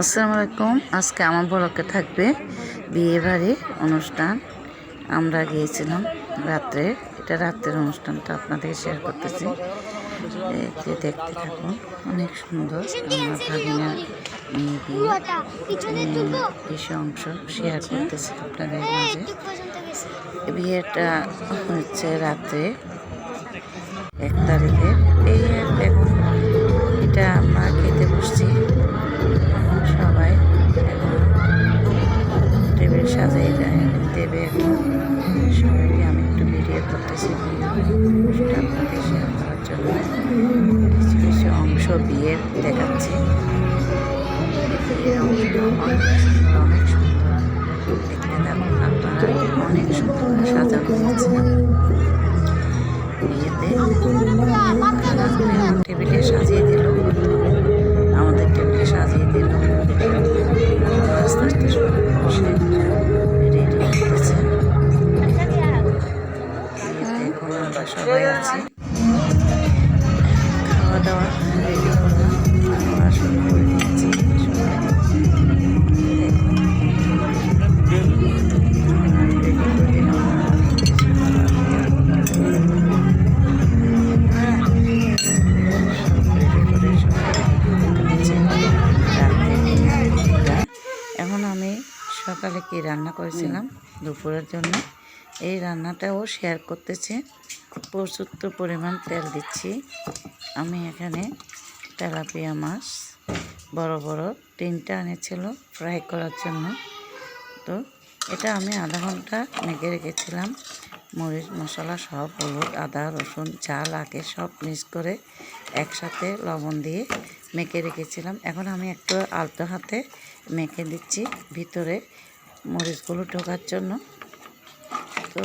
আসসালামু আলাইকুম। আজকে আমার বড়কে থাকবে বিয়ে বাড়ির অনুষ্ঠান। আমরা গিয়েছিলাম রাত্রে। এটা রাত্রের অনুষ্ঠানটা আপনাদের শেয়ার করতেছি। দেখতে থাকুন, অনেক সুন্দর আমার বিয়ে। পিছনে কিছু অংশ শেয়ার করতেছি আপনাদের মাঝে। বিয়েটা হচ্ছে রাত্রে এক তারিখে। এই এটা আমরা খেতে বসছি। সবাইকে আমি একটু করতেছি সেটা আপনাদের শেয়ার করার জন্য কিছু কিছু অংশ বিয়ে দেখাচ্ছি। অনেক সুন্দর দেখতে আপনারা অনেক সুন্দর করে সাজানো বিয়েতে টেবিলে সাজিয়ে দিল। দাওয়া। রেডি করলাম করে এখন আমি সকালে কি রান্না করেছিলাম? দুপুরের জন্য। এই রান্নাটাও শেয়ার করতেছি। প্রচুর পরিমাণ তেল দিচ্ছি। আমি এখানে তেলাপিয়া মাছ বড় বড় তিনটা এনেছিল ফ্রাই করার জন্য। তো এটা আমি আধা ঘণ্টা মেখে রেখেছিলাম। মরিচ, মশলা সব, হলুদ, আদা, রসুন, যা লাগে সব মিক্স করে একসাথে লবণ দিয়ে মেখে রেখেছিলাম। এখন আমি একটু আলতো হাতে মেখে দিচ্ছি ভিতরে মরিচগুলো ঢোকার জন্য। তো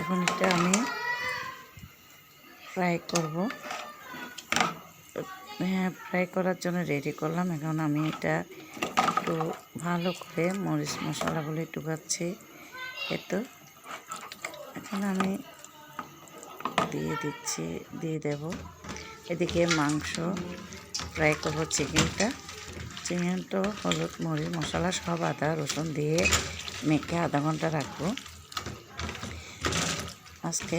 এখন এটা আমি ফ্রাই করব। হ্যাঁ ফ্রাই করার জন্য রেডি করলাম। এখন আমি এটা একটু ভালো করে মরিচ মশলাগুলো ঢুকাচ্ছি এতো। এখন আমি দিয়ে দিচ্ছি, দিয়ে দেব। এদিকে মাংস ফ্রাই করব চিকেনটা। চিকেনটা, হলুদ, মরিচ মশলা সব আদা, রসুন দিয়ে মেখে আধা ঘণ্টা রাখব। আজকে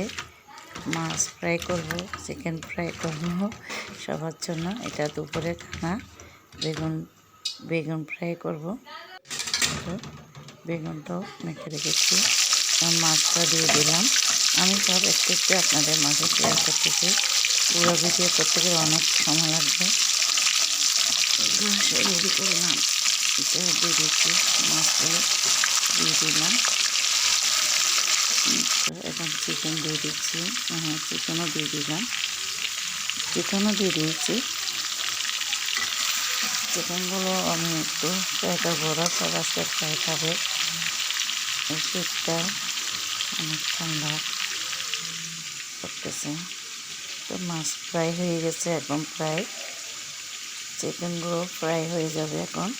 মাছ ফ্রাই করব, চিকেন ফ্রাই করব। সবার জন্য এটা দুপুরে খানা। বেগুন বেগুন ফ্রাই করব। বেগুনটাও মেখে রেখেছি। মাছটা দিয়ে দিলাম। আমি সব একটু একটু আপনাদের মাঝে শেয়ার করতেছি। পুরো ভিডিও করতে গেলে অনেক সময় লাগবে। রেডি করলাম। এটা দিয়ে দিচ্ছি মাছগুলো দিয়ে দিলাম। এখন চিকেন দিয়ে দিচ্ছি। হ্যাঁ চিকেনও দিয়ে দিলাম। চিকেনও দিয়ে দিয়েছি। চিকেনগুলো আমি একটু ফ্রাইটা বড়া সব আজকে ফ্রাই খাবে। শীতটা অনেক ঠান্ডা করতেছে। তো মাছ ফ্রাই হয়ে গেছে, একদম ফ্রাই। চিকেনগুলো ফ্রাই হয়ে যাবে এখন।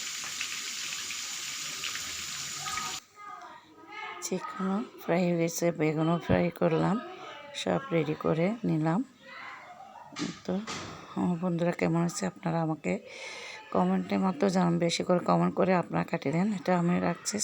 চিকেনও ফ্রাই হয়ে গেছে, বেগুনও ফ্রাই করলাম। সব রেডি করে নিলাম। তো, আমার বন্ধুরা কেমন আছে? আপনারা আমাকে কমেন্টের মতো জানান। বেশি করে কমেন্ট করে আপনারা কাটিয়ে দেন। এটা আমি রাখছি।